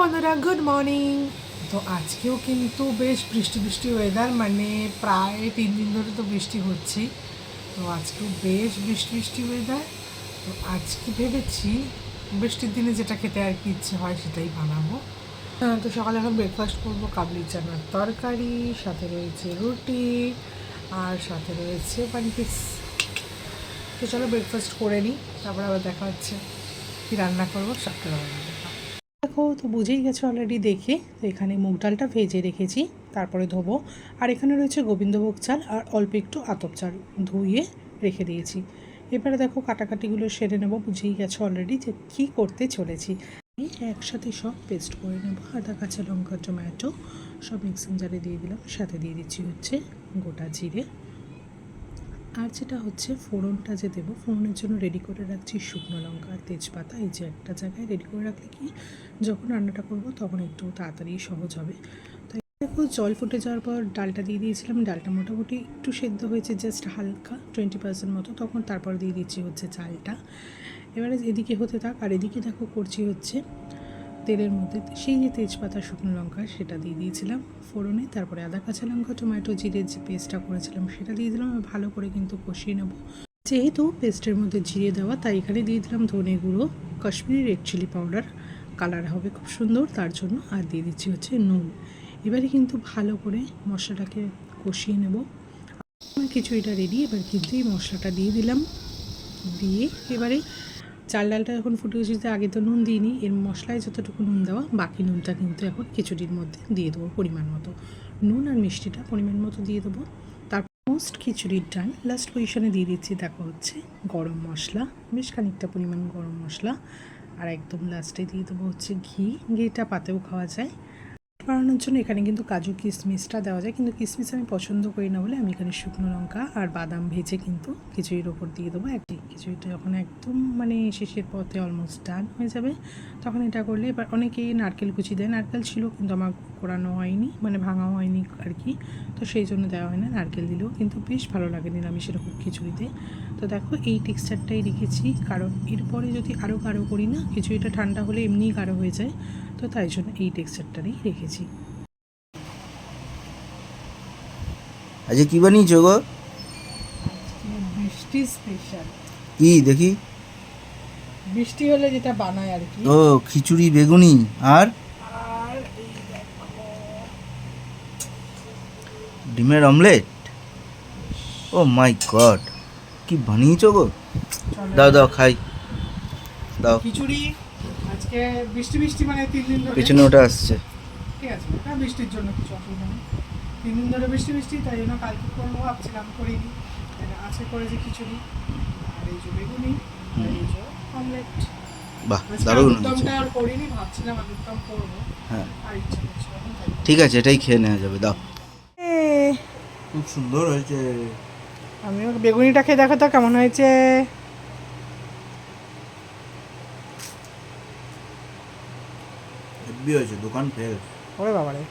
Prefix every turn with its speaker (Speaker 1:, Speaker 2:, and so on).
Speaker 1: বন্ধুরা good morning তো আজকেও কিন্তু বেশ বৃষ্টি বৃষ্টি ওয়েদার মানে প্রায় তিন দিন ধরে তো বৃষ্টি হচ্ছেই তো আজকেও বেশ বৃষ্টি বৃষ্টি ওয়েদার তো আজকে ভেবেছি বৃষ্টির দিনে যেটা খেতে আর কি ইচ্ছে হয় সেটাই বানাবো। তো সকালে এখন ব্রেকফাস্ট করব, কাবলি চানার তরকারি, সাথে রয়েছে রুটি, আর সাথে রয়েছে পানিপিস তো চলো ব্রেকফাস্ট করে নিই, তারপর আবার দেখা হচ্ছে কি রান্না করব, সবটা দেখো তো বুঝেই গেছো অলরেডি দেখে। তো এখানে মুগ ডালটা ভেজে রেখেছি, তারপরে ধোবো। আর এখানে রয়েছে গোবিন্দভোগ চাল আর অল্প একটু আতপ চাল ধুয়ে রেখে দিয়েছি। এবারে দেখো কাটাকাটিগুলো সেরে নেব, বুঝেই গেছো অলরেডি যে কী করতে চলেছি। এই একসাথে সব পেস্ট করে নেব, আদা, কাঁচা লঙ্কা, টমেটো, সব মিক্সিং জারে দিয়ে দিলাম, সাথে দিয়ে দিচ্ছি হচ্ছে গোটা জিরে। আর যেটা হচ্ছে, ফোড়নটা যে দেবো, ফোড়নের জন্য রেডি করে রাখছি শুকনো লঙ্কা আর তেজপাতা, এই যে একটা জায়গায় রেডি করে রাখলে কি, যখন রান্নাটা করব তখন একটু তাড়াতাড়ি সহজ হবে। তাই দেখো, জল ফুটে যাওয়ার পর ডালটা দিয়ে দিয়েছিলাম, ডালটা মোটামুটি একটু সেদ্ধ হয়েছে জাস্ট হালকা টোয়েন্টি পার্সেন্ট মতো, তখন তারপর দিয়ে দিচ্ছি হচ্ছে চালটা। এবারে এদিকে হতে থাক, আর এদিকে দেখো করছি হচ্ছে তেলের মধ্যে সেই যে তেজপাতা, শুকনো লঙ্কা, সেটা দিয়ে দিয়েছিলাম ফোড়নে। তারপরে আদা, কাঁচা লঙ্কা, টমেটো, জিরের যে পেস্টটা করেছিলাম সেটা দিয়ে দিলাম। ভালো করে কিন্তু কষিয়ে নেব। যেহেতু পেস্টের মধ্যে জিরে দেওয়া, তাই এখানে দিয়ে দিলাম ধনে গুঁড়ো, Kashmiri red chilli powder colour হবে খুব সুন্দর, তার জন্য আর দিয়ে দিচ্ছি হচ্ছে নুন। এবারে কিন্তু ভালো করে মশলাটাকে কষিয়ে নেব। আমার এটা রেডি এবার কিন্তু এই মশলাটা দিয়ে দিলাম। দিয়ে এবারে চাল ডালটা যখন ফুটে উঠেছে, আগে তো নুন দিইনি। এর মশলায় যতটুকু নুন দেওয়া, বাকি নুনটা কিন্তু এখন খিচুড়ির মধ্যে দিয়ে দেবো পরিমাণ মতো। নুন আর মিষ্টিটা পরিমাণ মতো দিয়ে দেবো। তারপর মোস্ট খিচুড়ির ডাল লাস্ট পজিশনে দিয়ে দিচ্ছি, দেখো হচ্ছে, গরম মশলা, বেশ খানিকটা পরিমাণ গরম মশলা। আর একদম লাস্টে দিয়ে দেবো হচ্ছে ঘি। ঘিটা পাতেও খাওয়া যায়। বাড়ানোর জন্য এখানে কিন্তু কাজু কিশমিশটা দেওয়া যায়। কিন্তু কিশমিশ আমি পছন্দ করি না বলে আমি এখানে শুকনো লঙ্কা আর বাদাম ভেজে কিন্তু খিচুড়ির ওপর দিয়ে দেবো। একটি খিচুড়িটা যখন একদম মানে শেষের পথে অলমোস্ট ডান হয়ে যাবে। তখন এটা করলে এবার অনেকেই নারকেল কুচি দেয়। নারকেল ছিল কিন্তু আমার কোরানো হয়নি মানে ভাঙাও হয়নি আর কি। তো সেই জন্য দেওয়া হয় না। নারকেল দিলেও কিন্তু বেশ ভালো লাগে নিরামিষ এরকম খিচুড়িতে। তো দেখো এই টেক্সচারটাই রেখেছি। কারণ এরপরে যদি আরও গাঢ় করি না, খিচুড়িটা ঠান্ডা হলে এমনিই গাঢ় হয়ে যায়। তো তাই জন্য এই টেক্সচারটারই রেখেছি।
Speaker 2: আজকে কি বানিয়েছো গো?
Speaker 1: বৃষ্টি স্পেশাল
Speaker 2: কি দেখি।
Speaker 1: বৃষ্টি হলে যেটা বানায় আর কি।
Speaker 2: ও খিচুড়ি বেগুনি আর? ডিমের অমলেট? ও মাই গড কি বানিয়েছো গো? দাও দাও খাই। দাও।
Speaker 1: খিচুড়ি আজকে বৃষ্টি বৃষ্টি মানে তিন দিন ধরে।
Speaker 2: পিছনে ওটা আসছে।
Speaker 1: ঠিক আছে? এটা বৃষ্টির জন্য কিছু অসুবিধা নেই। তিন দিন ধরে বৃষ্টি বৃষ্টি তাই জন্য কালকে করব ভাবছিলাম করিনি। আজকে করেছি খিচুড়ি আর এই যে বেগুনি আর এই যে অমলেট
Speaker 2: বাহ
Speaker 1: আজকে
Speaker 2: দারুণ
Speaker 1: আর করিনি ভাবছিলাম আলুর দম করব।
Speaker 2: হ্যাঁ।
Speaker 1: আর ইচ্ছা করছিল।
Speaker 2: ঠিক আছে এটাই খেয়ে নেওয়া যাবে দাও। খুব সুন্দর হয়েছে।
Speaker 1: আমিও বেগুনিটা খেয়ে দেখো তো কেমন হয়েছে।
Speaker 2: হেব্বি হয়েছে দোকান ফেল
Speaker 1: ওরে বাবারে।